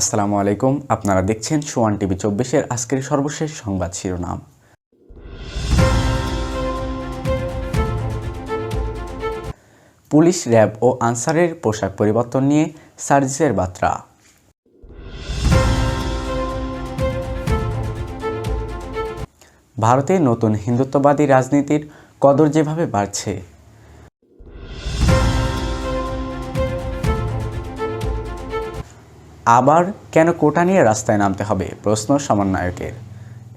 আসসালামু আলাইকুম। আপনারা দেখছেন সোয়ান টিভি চব্বিশের আজকের সর্বশেষ সংবাদ শিরোনাম। পুলিশ র্যাব ও আনসারের পোশাক পরিবর্তন নিয়ে সার্জিসের বার্তা। ভারতে নতুন হিন্দুত্ববাদী রাজনীতির কদর যেভাবে বাড়ছে আবার কেন কোটা নিয়ে রাস্তায় নামতে হবে? প্রশ্ন সমন্বয়কের।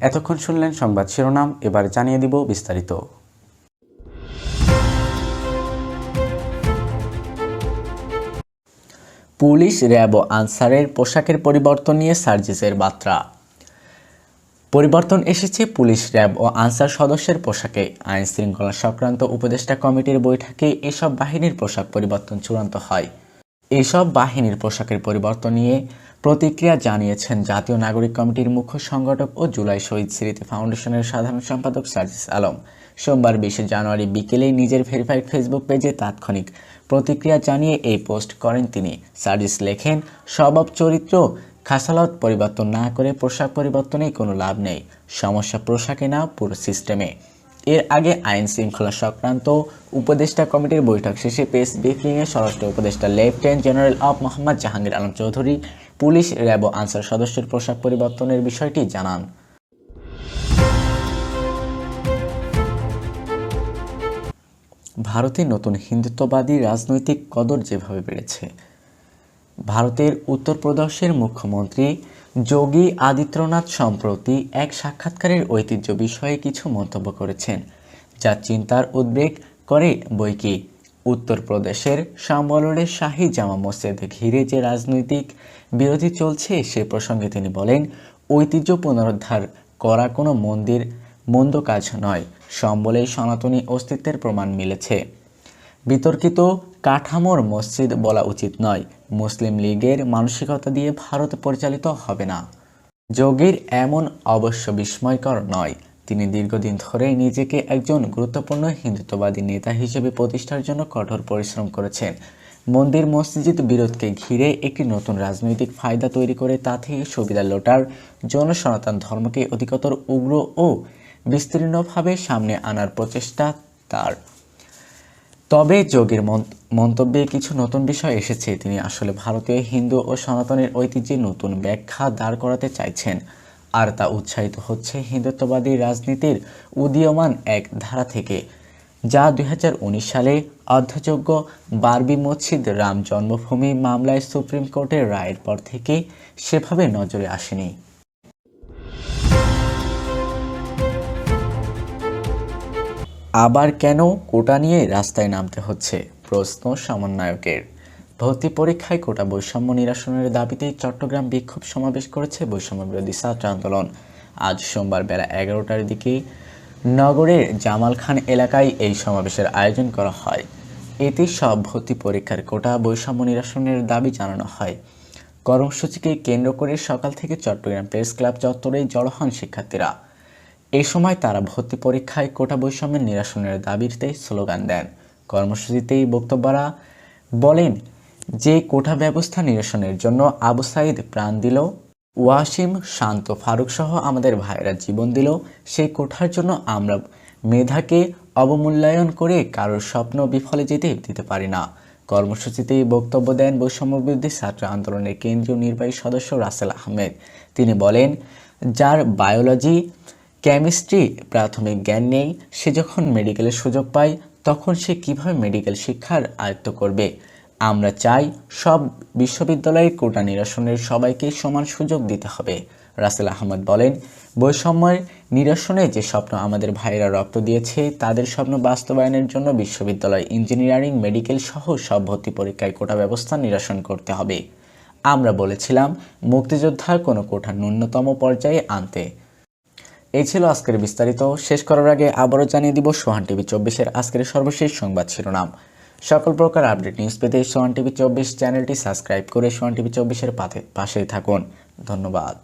এতক্ষণ শুনলেন সংবাদ শিরোনাম, এবার জানিয়ে দিব বিস্তারিত। পুলিশ র্যাব ও আনসারের পোশাকের পরিবর্তন নিয়ে সার্জিসের বার্তা। পরিবর্তন এসেছে পুলিশ র্যাব ও আনসার সদস্যের পোশাকে। আইন শৃঙ্খলা সংক্রান্ত উপদেষ্টা কমিটির বৈঠকে এসব বাহিনীর পোশাক পরিবর্তন চূড়ান্ত হয়। এসব বাহিনীর পোশাকের পরিবর্তন নিয়ে প্রতিক্রিয়া জানিয়েছেন জাতীয় নাগরিক কমিটির মুখ্য সংগঠক ও জুলাই শহীদ স্মৃতি ফাউন্ডেশনের সাধারণ সম্পাদক সার্জিস আলম। সোমবার বিশে জানুয়ারি বিকেলে নিজের ভেরিফাইড ফেসবুক পেজে তাৎক্ষণিক প্রতিক্রিয়া জানিয়ে এই পোস্ট করেন তিনি। সার্জিস লেখেন, স্বভাব, চরিত্র, খাসালত পরিবর্তন না করে পোশাক পরিবর্তনে কোনো লাভ নেই। সমস্যা পোশাকে না, পুরো সিস্টেমে। এর আগে আইন শৃঙ্খলা সংক্রান্ত উপদেষ্টা কমিটির বৈঠক শেষে প্রেস ব্রিফিংয়ে স্বরাষ্ট্র উপদেষ্টা lieutenant general of Mohammad Jahangir Alam Chowdhury, police, RAB Ansar সদস্যের পোশাক পরিবর্তনের বিষয়টি জানান। ভারতে নতুন হিন্দুত্ববাদী রাজনৈতিক কদর যেভাবে বেড়েছে, ভারতের উত্তরপ্রদেশের মুখ্যমন্ত্রী যোগী আদিত্যনাথ সম্প্রতি এক সাক্ষাৎকারের ঐতিহ্য বিষয়ে কিছু মন্তব্য করেছেন, যা চিন্তার উদ্বেগ করে বইকি। উত্তরপ্রদেশের সাম্বলের শাহী জামা মসজিদ ঘিরে যে রাজনৈতিক বিরোধী চলছে, সে প্রসঙ্গে তিনি বলেন, ঐতিহ্য পুনরুদ্ধার করা কোনো মন্দির, মন্দ কাজ নয়। সম্বলে সনাতনী অস্তিত্বের প্রমাণ মিলেছে। বিতর্কিত কাঠামোর মসজিদ বলা উচিত নয়। মুসলিম লীগের মানসিকতা দিয়ে ভারত পরিচালিত হবে না। যোগীর এমন অবশ্য বিস্ময়কর নয়। তিনি দীর্ঘদিন ধরে নিজেকে একজন গুরুত্বপূর্ণ হিন্দুত্ববাদী নেতা হিসেবে প্রতিষ্ঠার জন্য কঠোর পরিশ্রম করেছেন। মন্দির মসজিদ বিরোধকে ঘিরে একটি নতুন রাজনৈতিক ফায়দা তৈরি করে তা থেকে সুবিধা লোটার জন্য সনাতন ধর্মকে অধিকতর উগ্র ও বিস্তীর্ণভাবে সামনে আনার প্রচেষ্টা তার। তবে যোগীর মন- মন্তব্যে কিছু নতুন বিষয় এসেছে। তিনি আসলে ভারতীয়, হিন্দু ও সনাতনের ঐতিহ্যে নতুন ব্যাখ্যা দাঁড় করাতে চাইছেন। আর তা উৎসাহিত হচ্ছে হিন্দুত্ববাদী রাজনীতির উদীয়মান এক ধারা থেকে, যা দু হাজার উনিশ সালে অর্ধযোগ্য বারবি মসজিদ রাম জন্মভূমি মামলায় সুপ্রিম কোর্টের রায়ের পর থেকে সেভাবে নজরে আসেনি। আবার কেন কোটা নিয়ে রাস্তায় নামতে হচ্ছে? প্রশ্ন সমন্বয়কের। ভর্তি পরীক্ষায় কোটা বৈষম্য নিরসনের দাবিতে চট্টগ্রাম বিক্ষোভ সমাবেশ করেছে বৈষম্য বিরোধী ছাত্র আন্দোলন। আজ সোমবার বেলা এগারোটার দিকে নগরের জামাল খান এলাকায় এই সমাবেশের আয়োজন করা হয়। এতে সব ভর্তি পরীক্ষার কোটা বৈষম্য নিরসনের দাবি জানানো হয়। কর্মসূচিকে কেন্দ্র করে সকাল থেকে চট্টগ্রাম প্রেস ক্লাব চত্বরেই জড়ো হন শিক্ষার্থীরা। সময় তারা ভর্তি পরীক্ষায় কোটা বৈষম্যের নিরাসনের দাবিতে স্লোগান দেন। কর্মসূচিতেই বক্তব্যরা বলেন, যে কোটা ব্যবস্থা নিরসনের জন্য আবু সাইদ প্রাণ দিল, ওয়াসিম, শান্ত ফারুক সহ আমাদের ভাইয়েরা জীবন দিল, সেই কোঠার জন্য আমরা মেধাকে অবমূল্যায়ন করে কারোর স্বপ্ন বিফলে যেতে দিতে পারি না। কর্মসূচিতে বক্তব্য দেন বৈষম্য বিরোধী ছাত্র আন্দোলনের কেন্দ্রীয় নির্বাহী সদস্য রাসেল আহমেদ। তিনি বলেন, যার বায়োলজি কেমিস্ট্রি প্রাথমিক জ্ঞান নেই, সে যখন মেডিকেলের সুযোগ পায়, তখন সে কীভাবে মেডিকেল শিক্ষার আয়ত্ত করবে? আমরা চাই সব বিশ্ববিদ্যালয়ের কোটা নিরসনের সবাইকে সমান সুযোগ দিতে হবে। রাসেল আহমদ বলেন, বৈষম্যের নিরসনে যে স্বপ্ন আমাদের ভাইয়েরা রক্ত দিয়েছে, তাদের স্বপ্ন বাস্তবায়নের জন্য বিশ্ববিদ্যালয় ইঞ্জিনিয়ারিং, মেডিকেল সহ সব ভর্তি পরীক্ষায় কোটা ব্যবস্থা নিরসন করতে হবে। আমরা বলেছিলাম, মুক্তিযোদ্ধার কোনো কোঠা ন্যূনতম পর্যায়ে আনতে। এই ছিল আজকের বিস্তারিত। শেষ করার আগে আবারও জানিয়ে দিব সোহান টিভি চব্বিশের আজকের সর্বশেষ সংবাদ শিরোনাম। সকল প্রকার আপডেট নিউজ পেতে সোহান টিভি চব্বিশ চ্যানেলটি সাবস্ক্রাইব করে সোহান টিভি চব্বিশের পাশে পাশেই থাকুন। ধন্যবাদ।